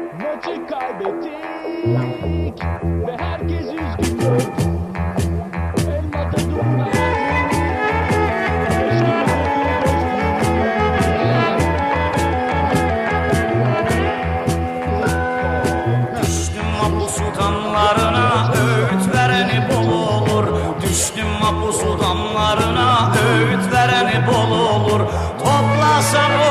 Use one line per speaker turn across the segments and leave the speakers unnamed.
Maçı kaybettik ve herkes üzgün. Elmada durma.
Düştüm mapusu damlarına öğüt vereni bol olur Düştüm mapusu damlarına öğüt vereni bol olur Toplasam o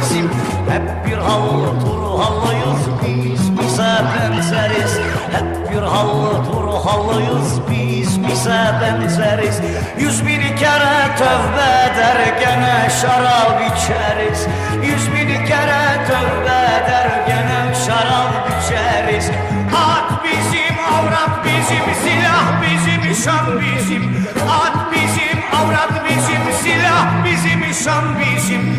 bizim Hep bir hallı turu hallıyız biz bize benzeriz Hep bir hallı turu hallıyız biz bize benzeriz Yüz bin kere tövbe eder gene şarap içeriz. Yüz bin kere tövbe eder gene şarap içeriz. At bizim, avrat bizim, silah bizim, şan bizim. At bizim, avrat bizim, silah bizim, şan bizim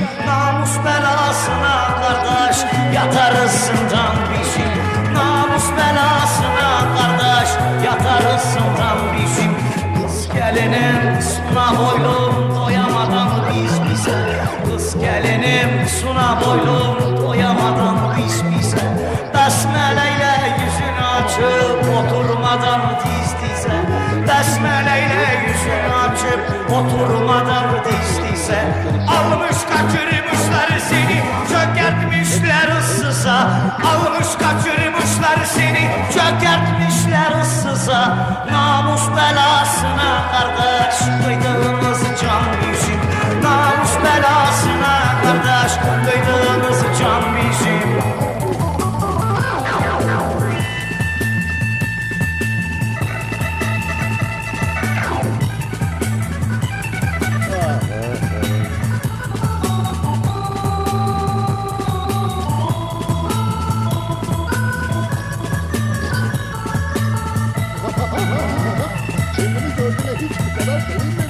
zindan bizim Namus belasına kardeş yatarız zindan bizim Kız gelinim suna boylum doyamadan biz bize. Kız gelinim suna boylum doyamadan biz bize. Besmeleyle yüzünü açıp oturmadan diz dize. Besmeleyle yüzünü açıp oturmadan diz dize. Almış kaçırmışlar Almış kaçırmışlar seni Çökertmişler ıssıza. Namus belasına kardeş Kıydığımız can yüzü. Namus belasına kardeş Kıydığımız Kendimi gördüğüne hiç bu kadar sevinmedim.